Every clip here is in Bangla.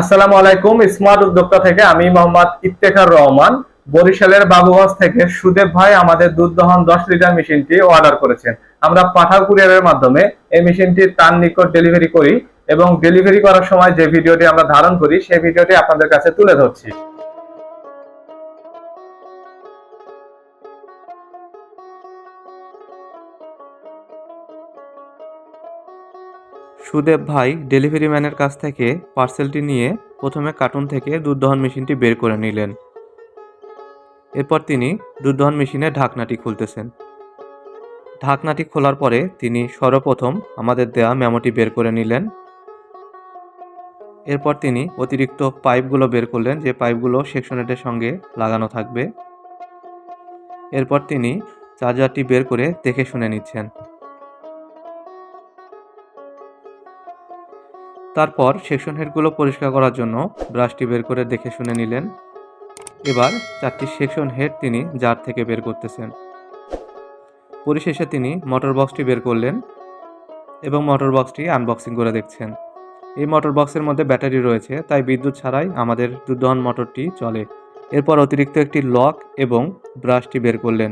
আসসালামু আলাইকুম, স্মার্ট উদ্যোক্তা থেকে আমি মোহাম্মদ ইফতেখার রহমান। বরিশালের বাবুগঞ্জ থেকে সুদেব ভাই আমাদের দুধ দহন দশ লিটার মেশিনটি অর্ডার করেছেন। আমরা পাঠাও কুরিয়ারের মাধ্যমে এই মেশিনটি তার নিকট ডেলিভারি করি এবং ডেলিভারি করার সময় যে ভিডিওটি আমরা ধারণ করি, সেই ভিডিওটি আপনাদের কাছে তুলে ধরছি। সুদেব ভাই ডেলিভারি ম্যানের কাছ থেকে পার্সেলটি নিয়ে প্রথমে কার্টুন থেকে দুধ দহন মেশিনটি বের করে নিলেন। এরপর তিনি দুধ দহন মেশিনের ঢাকনাটি খুলতেছেন। ঢাকনাটি খোলার পরে তিনি সর্বপ্রথম আমাদের দেয়া মেমোটি বের করে নিলেন। এরপর তিনি অতিরিক্ত পাইপগুলো বের করলেন, যে পাইপগুলো সেকশনেটের সঙ্গে লাগানো থাকবে। এরপর তিনি চার্জারটি বের করে দেখে শুনে নিচ্ছেন। তারপর সেকশন হেডগুলো পরিষ্কার করার জন্য ব্রাশটি বের করে দেখে শুনে নিলেন। এবার চারটি সেকশন হেড তিনি জার থেকে বের করতেছেন। পরিশেষে তিনি মোটর বক্সটি বের করলেন এবং মোটর বক্সটি আনবক্সিং করে দেখছেন। এই মোটর বক্সের মধ্যে ব্যাটারি রয়েছে, তাই বিদ্যুৎ ছাড়াই আমাদের দুধদহন মোটরটি চলে। এরপর অতিরিক্ত একটি লক এবং ব্রাশটি বের করলেন।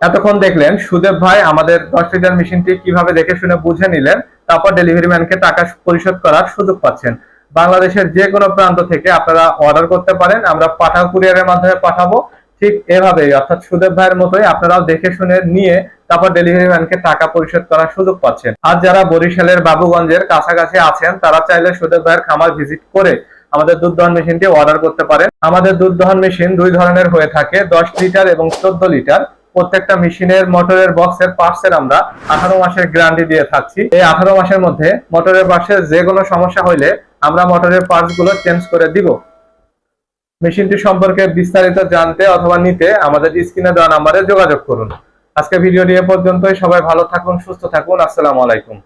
এতক্ষণ দেখলেন সুদেব ভাই আমাদের দশ লিটার মেশিনটি কীভাবে দেখে শুনে বুঝে নিলেন। তারপর ডেলিভারি ম্যানকে টাকা পরিশোধ করার সুযোগ পাচ্ছেন। বাংলাদেশের যে কোনো প্রান্ত থেকে আপনারা অর্ডার করতে পারেন, আমরা পাঠাও কুরিয়ারের মাধ্যমে পাঠাবো। ঠিক এভাবেই, অর্থাৎ সুদেব ভাইয়ের মতোই আপনারাও দেখে শুনে নিয়ে তারপর ডেলিভারি ম্যানকে টাকা পরিশোধ করার সুযোগ পাচ্ছেন। আর যারা বরিশালের বাবুগঞ্জের কাছাকাছি আছেন, তারা চাইলে সুদেব ভাইয়ের খামার ভিজিট করে আমাদের দুধ দহন মেশিনটি অর্ডার করতে পারেন। আমাদের দুধ দহন মেশিন দুই ধরনের হয়ে থাকে, দশ লিটার এবং চোদ্দ লিটার প্রত্যেকটা মেশিনের মোটরের বক্সের পার্টসের আমরা আঠারো মাসের গ্যারান্টি দিয়ে থাকছি। এই আঠারো মাসের মধ্যে মোটরের পার্টসের যে কোনো সমস্যা হইলে আমরা মোটরের পার্টসগুলো চেঞ্জ করে দিব। মেশিনটি সম্পর্কে বিস্তারিত জানতে অথবা নিতে আমাদের স্ক্রিনে দেওয়া নাম্বারে যোগাযোগ করুন। আজকে ভিডিওটি এ পর্যন্তই। সবাই ভালো থাকুন, সুস্থ থাকুন। আসসালামু আলাইকুম।